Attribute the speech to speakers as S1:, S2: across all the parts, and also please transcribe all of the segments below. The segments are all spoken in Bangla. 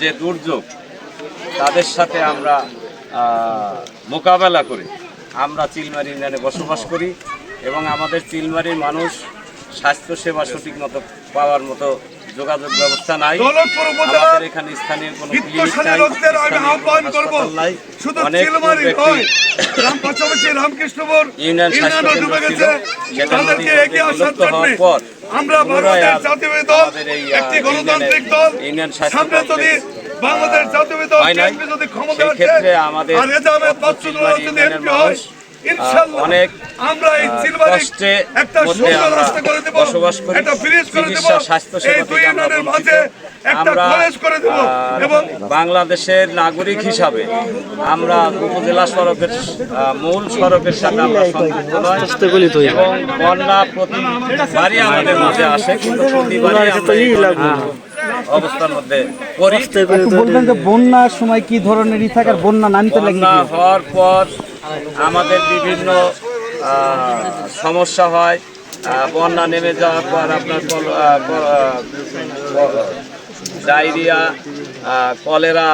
S1: যে দুর্যোগ তাদের সাথে আমরা মোকাবেলা করে। আমরা চিলমারি ইউনিয়নে বসবাস করি এবং আমাদের চিলমারির মানুষ স্বাস্থ্যসেবা সঠিক মতো পাওয়ার মতো যোগাযোগ ব্যবস্থা নাই। আমাদের এখানে স্থানীয় কোনো ক্লিনিক নাই নাই। অনেক ইউনিয়ন স্বাস্থ্য কেন্দ্র ছিল। সেটা হওয়ার পর
S2: আমরা
S1: ভারতের
S2: জাতীয় দল একটি গণতান্ত্রিক দল। সামনে যদি বাংলাদেশ। জাতীয় দল যদি ক্ষমতা
S1: আমাদের
S2: আর রেজা আহমেদ যদি এমপি হয়
S1: অনেক, কষ্টে মধ্যে আমরা
S2: রাস্তা করে দেব
S1: বসবাস করি। চিকিৎসা, স্বাস্থ্যসেবা
S2: এই
S1: আমরা আমরা,
S2: কলেজ করে দেব
S1: আহ,
S2: এবং
S1: বাংলাদেশের নাগরিক হিসাবে আমরা উপজেলা সড়কের মূল সড়কের সাথে আমরা সংযুক্ত নয় এবং বন্যা প্রতিবারই আমাদের মাঝে আসে কিন্তু প্রতিবারই আমরা অবস্থার মধ্যে
S3: বলবেন যে বন্যার সময় কি ধরনের ই থাকে বন্যা নামতে লাগে
S1: হওয়ার পর আমাদের বিভিন্ন সমস্যা হয় বন্যা নেমে যাওয়ার পর আপনার ডায়রিয়া কলেরা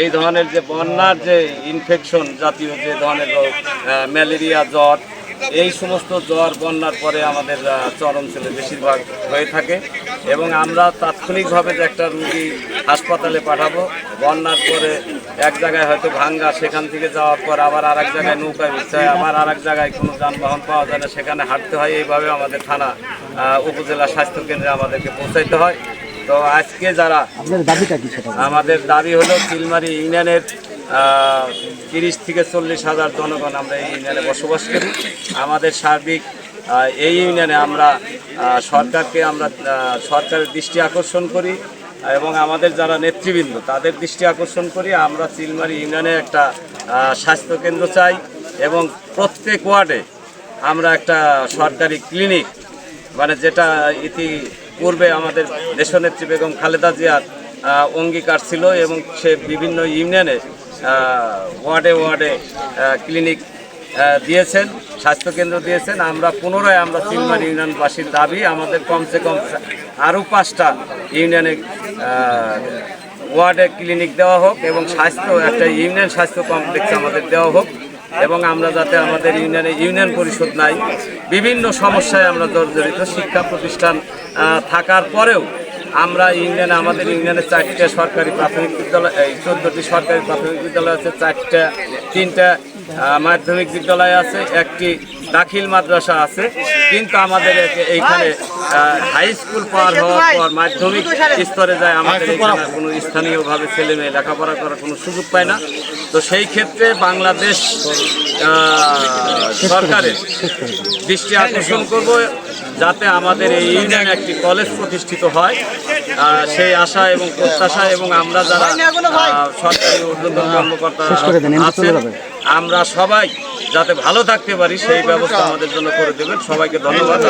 S1: এই ধরনের যে বন্যার যে ইনফেকশন জাতীয় যে ধরনের রোগ ম্যালেরিয়া জ্বর এই সমস্ত জ্বর বন্যার পরে আমাদের আহ, চর অঞ্চলে বেশিরভাগ হয়ে থাকে এবং আমরা তাৎক্ষণিকভাবে যে একটা রুগী হাসপাতালে পাঠাবো বন্যার পরে এক জায়গায় হয়তো ভাঙ্গা সেখান থেকে যাওয়ার পর আবার আর এক জায়গায় নৌকায় উঠতে হয় আবার আর এক জায়গায় কোনো যানবাহন পাওয়া যায় না সেখানে হাঁটতে হয়। এইভাবে আমাদের থানা উপজেলা স্বাস্থ্য কেন্দ্রে আমাদেরকে পৌঁছাইতে হয়। তো আজকে যারা আমাদের দাবি হলো চিলমারি ইউনিয়নের তিরিশ থেকে চল্লিশ হাজার জনগণ আমরা এই ইউনিয়নে বসবাস করি। আমাদের সার্বিক এই ইউনিয়নে আমরা সরকারকে আমরা সরকারের দৃষ্টি আকর্ষণ করি। এবং আমাদের যারা নেতৃবৃন্দ, তাদের দৃষ্টি আকর্ষণ করি আমরা চিলমারি ইউনিয়নে একটা স্বাস্থ্যকেন্দ্র চাই এবং প্রত্যেক ওয়ার্ডে আমরা একটা সরকারি ক্লিনিক মানে যেটা ইতি পূর্বে আমাদের দেশনেত্রী বেগম খালেদা জিয়ার অঙ্গীকার ছিল এবং সে বিভিন্ন ইউনিয়নে ওয়ার্ডে ওয়ার্ডে ক্লিনিক দিয়েছেন, স্বাস্থ্যকেন্দ্র দিয়েছেন। আমরা পুনরায় আমরা চিলমারি ইউনিয়নবাসীর দাবি, আমাদের কমসে কম আরও পাঁচটা ইউনিয়নে ওয়ার্ডে ক্লিনিক দেওয়া হোক এবং স্বাস্থ্য, একটা ইউনিয়ন স্বাস্থ্য কমপ্লেক্স আমাদের দেওয়া হোক এবং আমরা যাতে আমাদের ইউনিয়নে ইউনিয়ন পরিষদ নাই, বিভিন্ন সমস্যায় আমরা জর্জরিত শিক্ষা প্রতিষ্ঠান থাকার পরেও আমরা ইউনিয়নে আমাদের ইউনিয়নে চারটে সরকারি প্রাথমিক বিদ্যালয় চোদ্দোটি সরকারি প্রাথমিক বিদ্যালয় আছে, চারটা, তিনটা মাধ্যমিক বিদ্যালয় আছে, একটি দাখিল মাদ্রাসা আছে। কিন্তু আমাদের এইখানে হাই স্কুল পার হওয়ার পর মাধ্যমিক স্তরে যায় আমাদের এখানে কোনো স্থানীয়ভাবে ছেলে মেয়ে লেখাপড়া করার কোনো সুযোগ পায় না। তো সেই ক্ষেত্রে বাংলাদেশ সরকারের দৃষ্টি আকর্ষণ করব যাতে আমাদের এই ইউনিয়ন একটি কলেজ প্রতিষ্ঠিত হয়। সেই আশা এবং প্রত্যাশা এবং আমরা যারা সরকারি ঊর্ধ্বতন কর্মকর্তা
S3: করে দেন, এমনি চলে
S1: আছেন আমরা সবাই যাতে ভালো থাকতে পারি সেই ব্যবস্থা আমাদের জন্য করে দেবেন সবাইকে ধন্যবাদ।